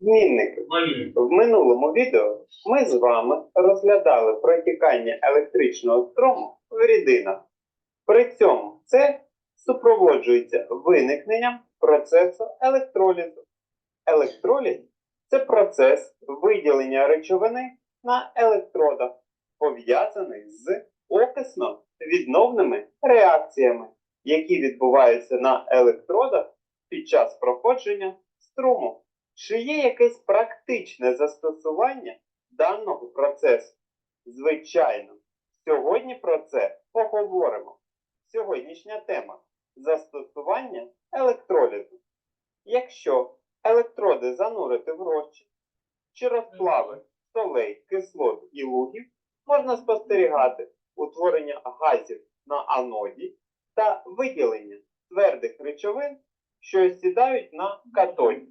Змінники. В минулому відео ми з вами розглядали протікання електричного струму в рідинах. При цьому це супроводжується виникненням процесу електролізу. Електроліз це процес виділення речовини на електродах, пов'язаний з окисно-відновними реакціями, які відбуваються на електродах під час проходження струму. Чи є якесь практичне застосування даного процесу? Звичайно, сьогодні про це поговоримо. Сьогоднішня тема застосування електролізу. Якщо електроди занурити в розчин чи розплави солей, кислот і лугів, можна спостерігати утворення газів на аноді та виділення твердих речовин, що осідають на катоді.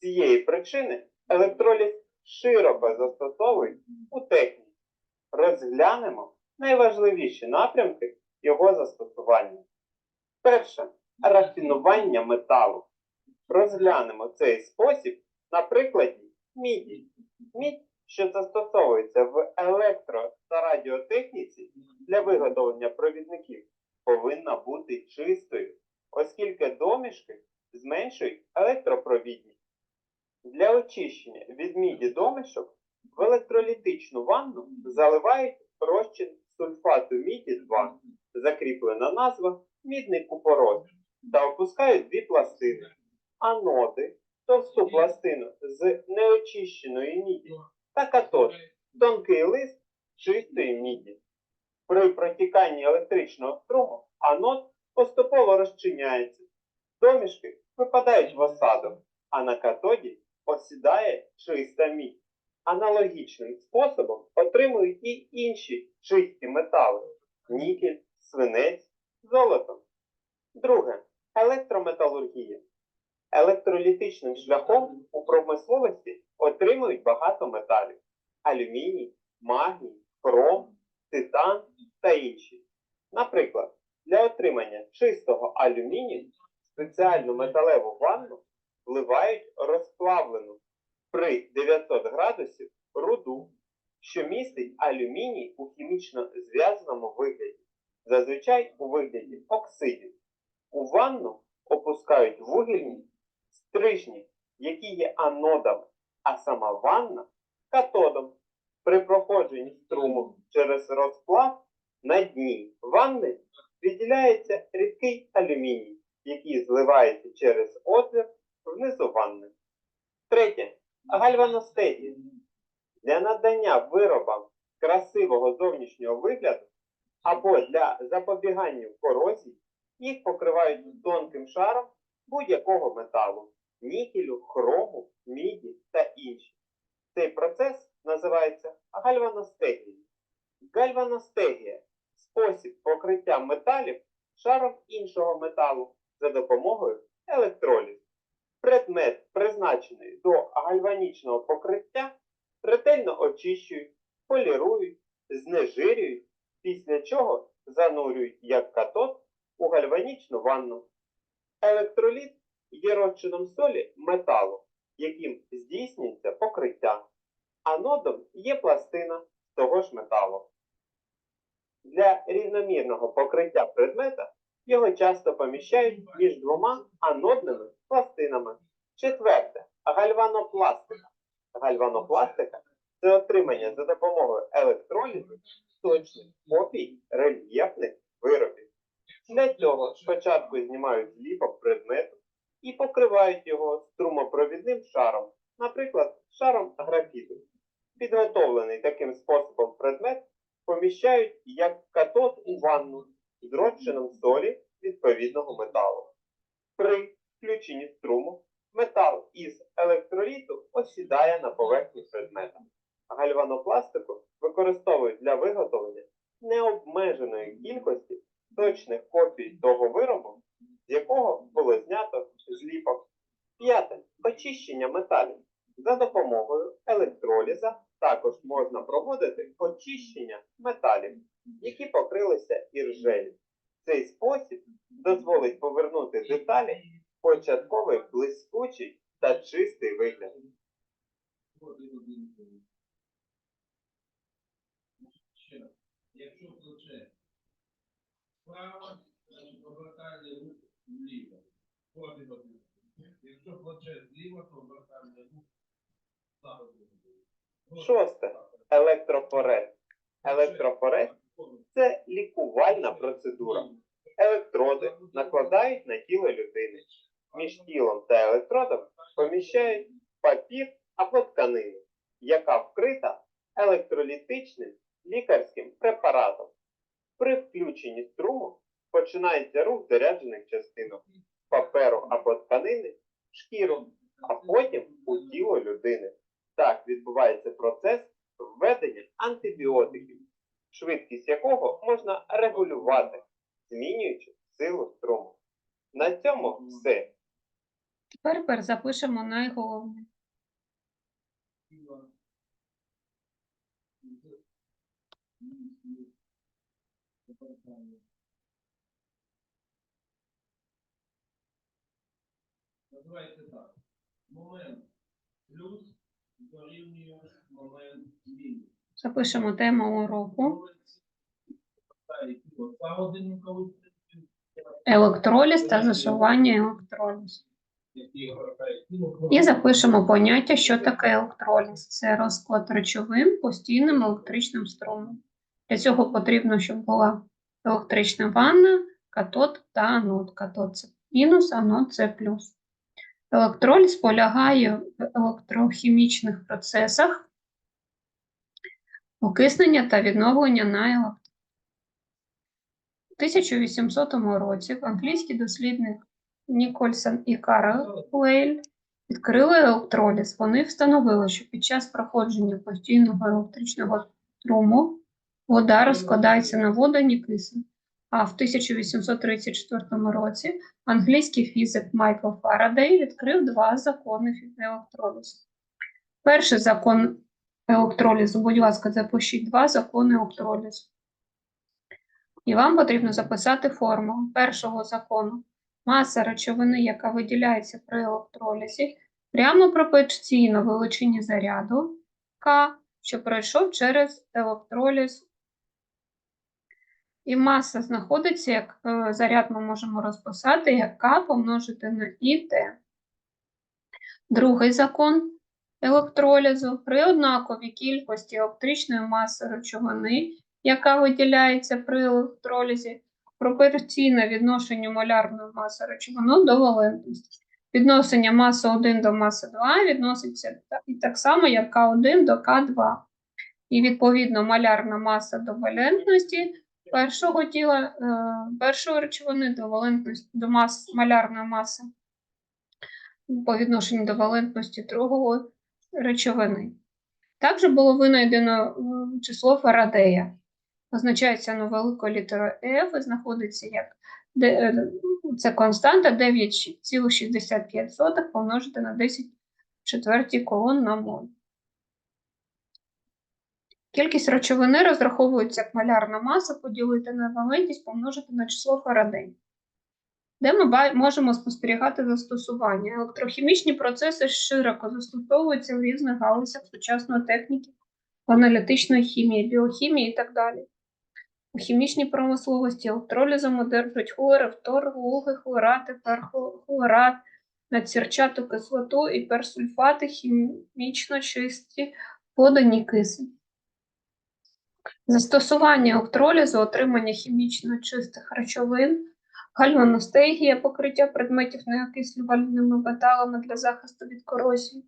Цієї причини електроліз широко застосовують у техніці. Розглянемо найважливіші напрямки його застосування. Перше рафінування металу. Розглянемо цей спосіб на прикладі міді. Мідь, що застосовується в електро та радіотехніці для виготовлення провідників, повинна бути чистою, оскільки домішки зменшують електропровідність. Для очищення від міді домішок в електролітичну ванну заливають розчин сульфату міді 2, закріплена назва мідний купорос, та опускають дві пластини, аноди, товсту пластину з неочищеної міді та катод, тонкий лист чистої міді. При протіканні електричного струму анод поступово розчиняється, домішки випадають в осадок, а на катоді осідає чиста мідь. Аналогічним способом отримують і інші чисті метали нікель, свинець, золото. Друге електрометалургія. Електролітичним шляхом у промисловості отримують багато металів: алюміній, магній, хром, титан та інші. Наприклад, для отримання чистого алюмінію спеціальну металеву ванну вливають розплавлену при 900 градусів руду, що містить алюміній у хімічно зв'язаному вигляді, зазвичай у вигляді оксидів. У ванну опускають вугільні стрижні, які є анодами, а сама ванна катодом. При проходженні струму через розплав на дні ванни виділяється рідкий алюміній, який зливається через отвір внизу ванни. Третє. Гальваностегія. Для надання виробам красивого зовнішнього вигляду або для запобігання корозії їх покривають тонким шаром будь-якого металу нікелю, хрому, міді та інші. Цей процес називається гальваностегією. Гальваностегія спосіб покриття металів шаром іншого металу за допомогою електролізу. Предмет, призначений до гальванічного покриття, ретельно очищують, полірують, знежирюють, після чого занурюють як катод у гальванічну ванну. Електроліт є розчином солі металу, яким здійснюється покриття. Анодом є пластина того ж металу. Для рівномірного покриття предмета його часто поміщають між двома анодними пластинами. Четверте гальванопластика. Гальванопластика це отримання за допомогою електролізу точних копій рельєфних виробів. Для цього спочатку знімають зліпок предмету і покривають його струмопровідним шаром, наприклад, шаром графіту. Підготовлений таким способом предмет поміщають як катод у ванну з солі відповідного металу. При включенні струму метал із електроліту осідає на поверхні предмета. Гальванопластику використовують для виготовлення необмеженої кількості точних копій того виробу, з якого було знято зліпок. П'яте. Очищення металів. За допомогою електроліза також можна проводити очищення металів, які покрилися іржею. Цей спосіб дозволить повернути деталі початковий блискучий та чистий вигляд. Якщо плече справа, значить обертальний рух вліво. Якщо плече зліва, то обертальний рух вправо. Шосте. Електрофорез. Електрофорез це лікувальна процедура. Електроди накладають на тіло людини. Між тілом та електродом поміщають папір або тканину, яка вкрита електролітичним лікарським препаратом. При включенні струму починається рух заряджених частинок паперу або тканини шкіру, а потім у тіло людини. Так відбувається процес введення антибіотиків, швидкість якого можна регулювати, змінюючи силу струму. На цьому все. Тепер пер запишемо найголовніше. Називається так. Момент плюс. Запишемо тему уроку. Електроліз та засування електролізу. І запишемо поняття, що таке електроліз. Це розклад речовин постійним електричним струмом. Для цього потрібно, щоб була електрична ванна, катод та анод. Катод це мінус, анод це плюс. Електроліз полягає в електрохімічних процесах окиснення та відновлення на електро. У 1800 році англійський дослідник Нікольсон і Карлейль відкрили електроліз. Вони встановили, що під час проходження постійного електричного струму вода розкладається на водень і кисень. А в 1834 році англійський фізик Майкл Фарадей відкрив два закони електролізу. Перший закон електролізу, будь ласка, запишіть два закони електролізу. І вам потрібно записати формулу першого закону. Маса речовини, яка виділяється при електролізі, прямо пропорційно величині заряду К, що пройшов через електроліз. І маса знаходиться, як е, заряд ми можемо розписати, як К помножити на ІТ. Другий закон електролізу при однаковій кількості електричної маси речовини, яка виділяється при електролізі, пропорційне відношенню молярної маси речовини до валентності. Відношення маси 1 до маси 2 відноситься і так само, як К1 до К2. І відповідно малярна маса до валентності першого тіла, е, першої речовини до валентності до мас, малярної маси по відношенню до валентності другого речовини. Також було винайдено е, число Фарадея. Позначається воно великою літерою F і знаходиться як е, це константа 9,65 помножити на 10 четвертій колон на моль. Кількість речовини розраховується як малярна маса поділити на валентність помножити на число Фарадей. Де ми можемо спостерігати застосування. Електрохімічні процеси широко застосовуються в різних галузях сучасної техніки, аналітичної хімії, біохімії і так далі. У хімічній промисловості електролізом одержують хлори, фтор, вуги, хлорати, перхлорат, надсірчату кислоту і персульфати хімічно чисті подані кисень. Застосування електролізу, отримання хімічно чистих речовин, гальваностегія, покриття предметів неокислювальними металами для захисту від корозії,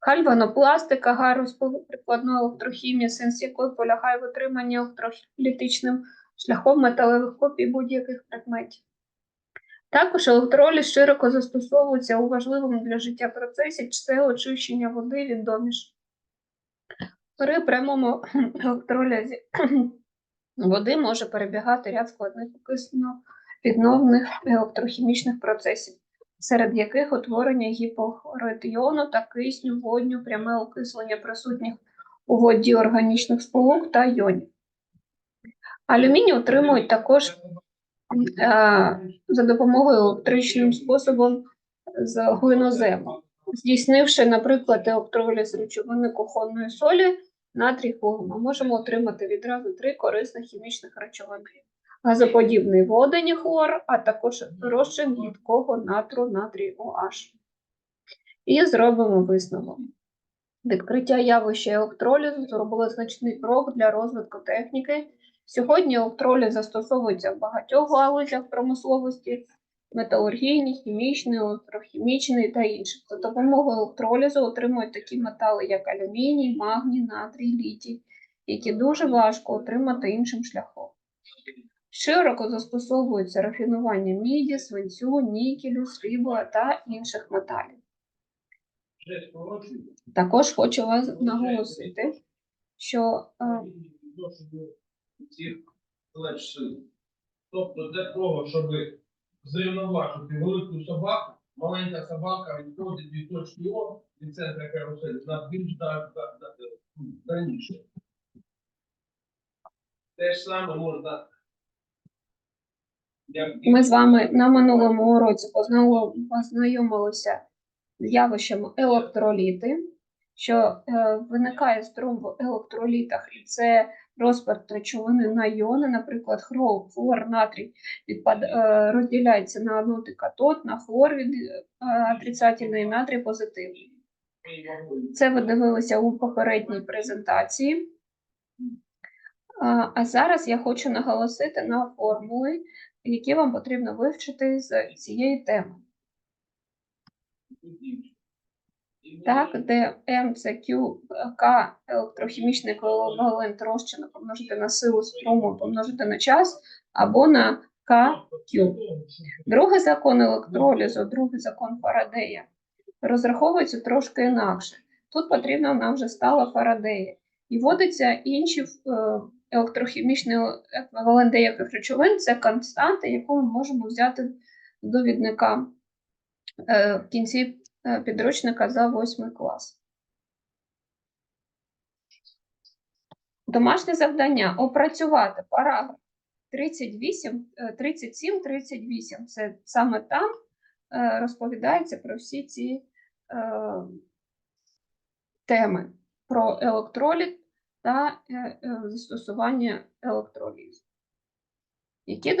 гальванопластика, галузь прикладної електрохімії, сенс якої полягає в отриманні електролітичним шляхом металевих копій будь-яких предметів. Також електроліз широко застосовується у важливому для життя процесі це очищення води від домішок. При прямому електролізі води може перебігати ряд складних окисно відновних електрохімічних процесів, серед яких утворення гіпохлоритйону та кисню, водню, пряме окислення присутніх у воді органічних сполук та йонів. Алюміній отримують також е, за допомогою електричним способом з глинозему. Здійснивши, наприклад, електроліз речовини кухонної солі, натрій хлору, ми можемо отримати відразу три корисних хімічних речовини. Газоподібний водень хлор, а також розчин гідкого натру натрій OH. І зробимо висновок. Відкриття явища електролізу зробило значний крок для розвитку техніки. Сьогодні електроліз застосовується в багатьох галузях промисловості, металургійній, хімічний, електрохімічний та інших. За допомогою електролізу отримують такі метали, як алюміній, магній, натрій, літій, які дуже важко отримати іншим шляхом. Широко застосовується рафінування міді, свинцю, нікелю, срібла та інших металів. Також хочу вас наголосити, що е. Тобто для того, щоб зрівноважити велику собаку, маленька собака відходить від точки О, від центра каруселі, на більш да- да- да- да- дальніше. Те ж саме можна. ми з вами на минулому уроці познайомилися з явищем електроліти, що е, виникає струм в електролітах, і це розпад речовини на іони, наприклад, хлор, натрій відпад, е, розділяється на анод катод, на хлор від е, отрицательний, натрій позитивний. Це ви дивилися у попередній презентації. А зараз я хочу наголосити на формули, які вам потрібно вивчити з цієї теми. Так, де М це Q, К електрохімічний еквівалент розчину помножити на силу струму, помножити на час або на К, Q. Другий закон електролізу, другий закон Фарадея розраховується трошки інакше. Тут потрібно нам вже стала Фарадея. І вводиться інші е, електрохімічний еквівалент деяких речовин, це константи, яку ми можемо взяти з довідника е, в кінці підручника за 8 клас. Домашнє завдання опрацювати параграф 38, 37, 38. Це саме там е, розповідається про всі ці е, теми про електроліт та е, застосування електролізу. Які